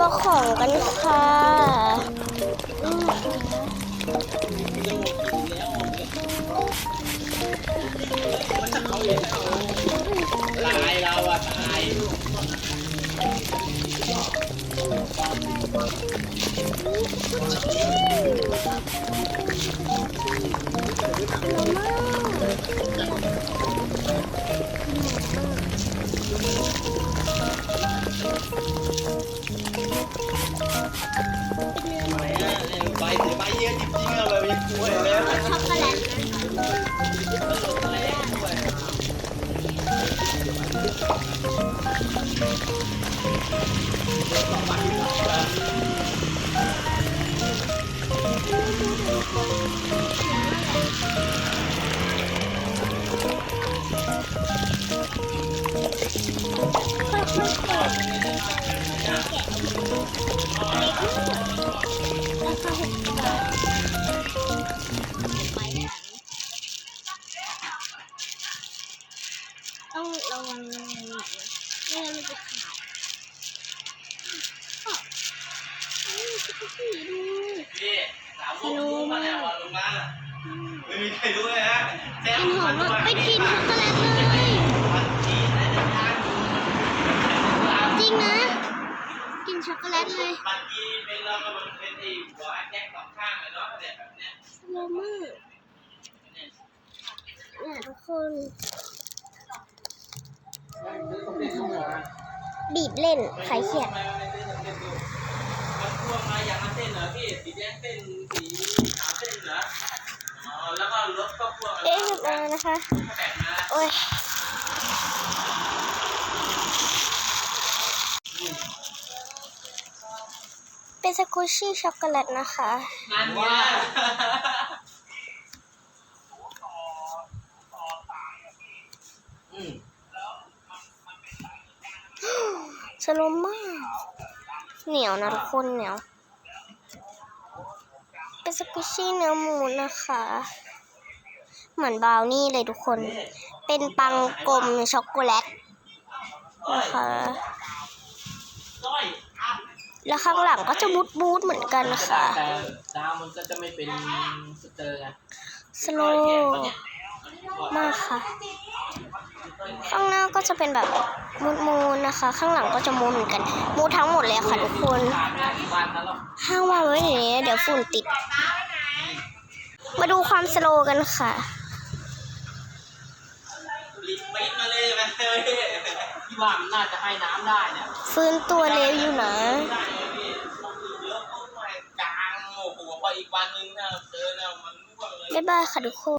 บล็อกของกันค่ะอืมตายเราอะตายไปอะเนี่ ใบเสียใบเยอะจริงๆอะแบบยังป่วยแล้วช็อกโกแลตตลกอะไรด้วย ต้องระวังหน่อยไม่งั้นมันจะขาดอ๋ออันนี้มันคือสีดูพี่สามโมรู้มาแล้วลงมาไม่มีใครรู้เลยฮะแซกิมมันมาว่ากไปกินช็อกโกแลตเลย มันจีนได้แต่ทาง จริงนะ กินช็อกโกแลตเลยมันจีนเป็นเราก็มันเป็นไอ้หัวแจ็คสองข้างเลยเนาะแบบเนี้ยสโลว์มากเนี่ยทุกคนบีบเล่นใครเครียดทำไมมันไม่ได้สังเกตดูมันพ่วงมาอย่างเส้นเหรอพี่สีแดงเส้นสีขาวเส้นเหรออ๋อแล้วก็รถก็พ่วงเอ๊ะมานะคะแบ่งมาโอ้ย เป็น สกูชี่ช็อกโกแลตนะคะ นั่นเนี่ยอืมสโลว์มาก เหนียวนะทุกคนเหนียว เป็นสกูชี่เนื้อหมูนะคะ เหมือนบราวนี่เลยทุกคน เป็นปังกลมช็อกโกแลตนะคะ ร้อยอะ แล้วข้างหลังก็จะบูดบูดๆเหมือนกันค่ะแต่ดาวมันก็จะไม่เป็นสเตอร์ไงสโลว์มากค่ะ ข้างหน้าก็จะเป็นแบบมูดมูนๆนะคะ ข้างหลังก็จะมูนเหมือนกัน มูดทั้งหมดเลยค่ะทุกคนผ่านมาวันแล้วหรอห้างวางไว้อย่างนี้เดี๋ยวฝุ่นติด มาดูความสโลว์กันค่ะ ว่ามันน่าจะให้น้ำได้เนี่ยฟื้นตัวเร็วอยู่นะได้เลยพี่ต้องคือเยอะปุ๊บไปกลางโอ้โหพออีกวันนึงนะเจอนะมันร่วงเลย บ๊ายบายค่ะทุกคน